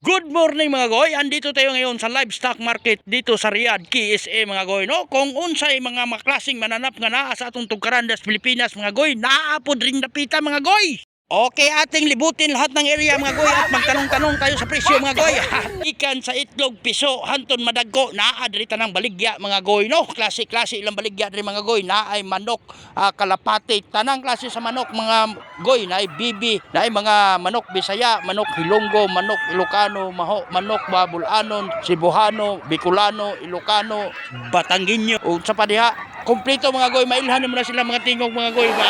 Good morning mga goy. Andito tayo ngayon sa livestock market dito sa Riyadh, KSA mga goy no. Kung unsay mga maklasing mananap nga naa sa atong tugkaran das Pilipinas mga goy, naapod ring napita mga goy. Okay, ating libutin lahat ng area mga goy at magtanong-tanong tayo sa presyo mga goy. Ikan sa itlog piso, hanton madagko, naa diri tanang baligya mga goy no. Klase-klase ilang baligya diri mga goy, naay manok, ah, kalapati, tanang klase sa manok mga goy, naay bibi, naay mga manok Bisaya, manok Hilonggo, manok Ilocano, maho, manok Babulanon, Cebuano, Bicolano, Ilocano, Batangueño, o sa pa diha. Kompleto mga goy, mailhan mo na sila mga tingog mga goy. Ba,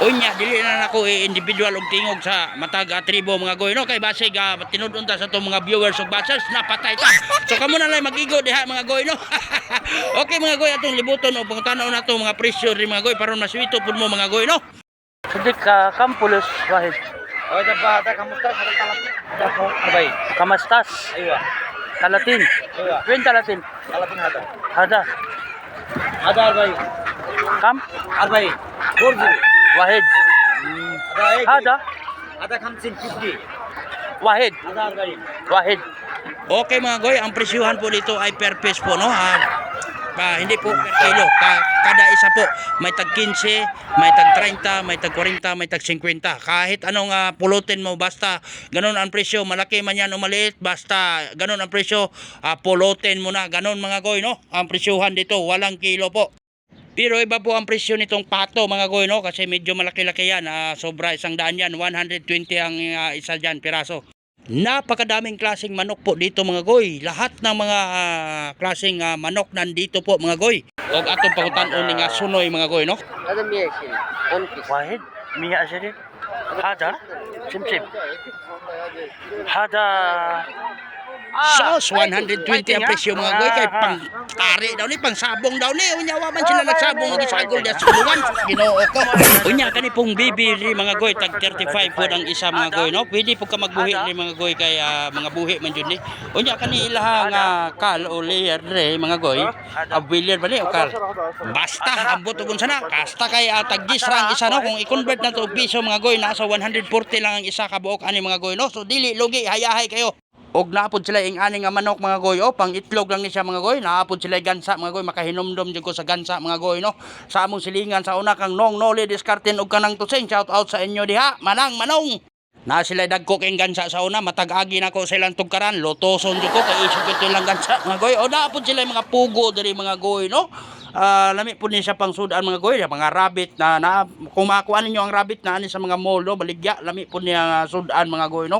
Unya, dili na nako eh, individual og tingog sa matag ah, tribo mga goy no kay basig uh, tinud ta sa to mga viewers ug basers napatay ta. So kamo na lang magigo diha mga goy no. okay mga goy atong libuton og pangutanaw nato mga presyo ri mga goy paron maswito pud mo mga goy no. Sidik ka Kampulos Wahid. Oh, da bata kamusta sa talak? Da ko arbay. Kamastas. Aywa. Talatin. Aywa. Win talatin. Talapin hada. Hada. Ada arbay. Kam. Arbay. Kurdi. Wahid. Ada ek. Hada. Ada khamsin fifty. Wahid. Ada arbay. Wahid. Okay mga goy, ang presyuhan po dito ay per piece po no. Ah, ah, hindi po per kilo. Ka- kada isa po may tag 15, may tag 30, may tag 40, may tag 50. Kahit anong ah, pulutin mo basta ganun ang presyo, malaki man yan o maliit, basta ganun ang presyo, ah, pulutin mo na. Ganun mga goy no. Ang presyuhan dito walang kilo po. Pero iba po ang presyo nitong pato mga goy no kasi medyo malaki-laki yan. Ah, sobra isang daan yan, 120 ang ah, isa diyan piraso. Napakadaming klaseng manok po dito mga goy. Lahat ng mga ah, klaseng ah, manok nandito po mga goy. O atong pangutan-on ni nga sunoy mga goy no. Ada miyasin. On piece. Wahid. Miya asiri. Hada. Simsim. Hada. Sos 120 ang presyo mga goy kay pang tari daw ni pang sabong daw ni unya wa man sila nagsabong og isagol da sulungan Ginoo ko. Unya kani pong bibili mga goy tag 35 po ang isa mga goy no. Pwede po ka magbuhi ni mga goy kay ah, mga buhi man jud ni. Unya kani ilaha nga kal o layer re mga goy. Abilir ba ni o kal? Basta ambot ug unsa na kasta kay uh, tag ra ang isa no kung i-convert na to og piso mga goy nasa 140 lang ang isa ka buok ani mga goy no. So dili lugi hayahay kayo. Og naapod sila ing ani nga manok mga goy. Oh pang itlog lang ni siya mga goy. Naapod sila gansa mga goy. Makahinomdom jud ko sa gansa mga goy no? Sa among silingan sa una kang nong noli diskarten og kanang tusing. Shout out sa inyo diha. Manang manong! Na sila dagko kay gansa sa una. Matag-agi na ko sa ilang tugkaran. Lotoson jud ko kay isip ko ilang gansa mga goy. O naapod sila mga pugo diri mga goy no? Ah, lami po ni siya pang sudan mga goy. Mga rabbit na, na kung makuha ninyo ang rabbit na ani sa mga mall no? Baligya lami po niya sudan mga goy no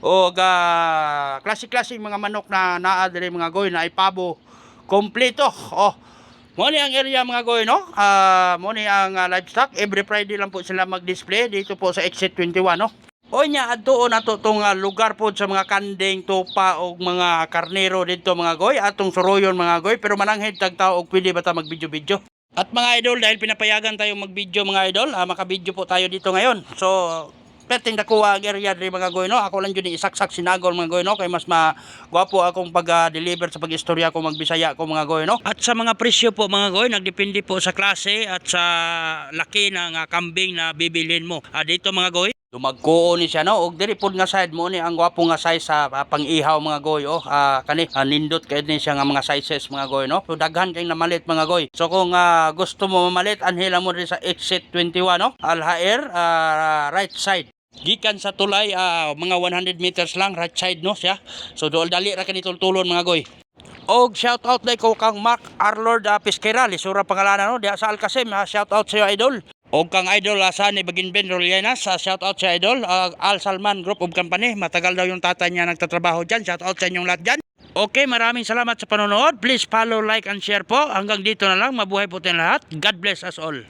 o ga klase-klase mga manok na naa diri mga goy na ipabo. Kompleto. Oh mo ni ang area mga goy no? Ah mo ni ang ah, livestock. Every Friday lang po sila mag-display dito po sa exit 21 no? O nya adto na to tong ah, lugar po sa mga kanding tupa og mga karnero dito mga goy atong suroyon mga goy. Pero mananghid tag tao og pwede ba ta mag-video-video? At mga idol dahil pinapayagan tayo mag-video mga idol ah, maka-video po tayo dito ngayon. So perting dakuha ang area diri mga goy no ako lang jud ni isaksak sinagol mga goy no kay mas magwapo akong pag-deliver sa pag-istorya ko magbisaya ko mga goy no at sa mga presyo po mga goy nagdepende po sa klase at sa laki ng ah, kambing na bibilhin mo. Ah, dito mga goy. Dumagkuo ni siya no? Og diri pod nga side mo ni ang gwapo nga size sa ah, pang-ihaw mga goy oh. Ah, kani ah, nindot kay ni siya nga mga sizes mga goy no? So daghan kay namalit mga goy. So kung ah, gusto mo mamalit anhila mo rin sa exit 21 no? Alhaer ah, right side gikan sa tulay ah, mga 100 meters lang right side no siya so dool dali ra kani tulon mga goy Og shout out dai ko kang Mark Arlord uh, Pesquera, lisura pangalanan no, diha sa Alcacem, uh, shout out sa iyo idol. Og kang idol uh, sa ni Bagin Ben Rolianas, uh, shout out sa idol, uh, Al Salman Group of Company, matagal daw yung tatay niya nagtatrabaho diyan, shout out sa inyong lahat diyan. Okay, maraming salamat sa panonood. Please follow, like, and share po. Hanggang dito na lang. Mabuhay po tayong lahat. God bless us all.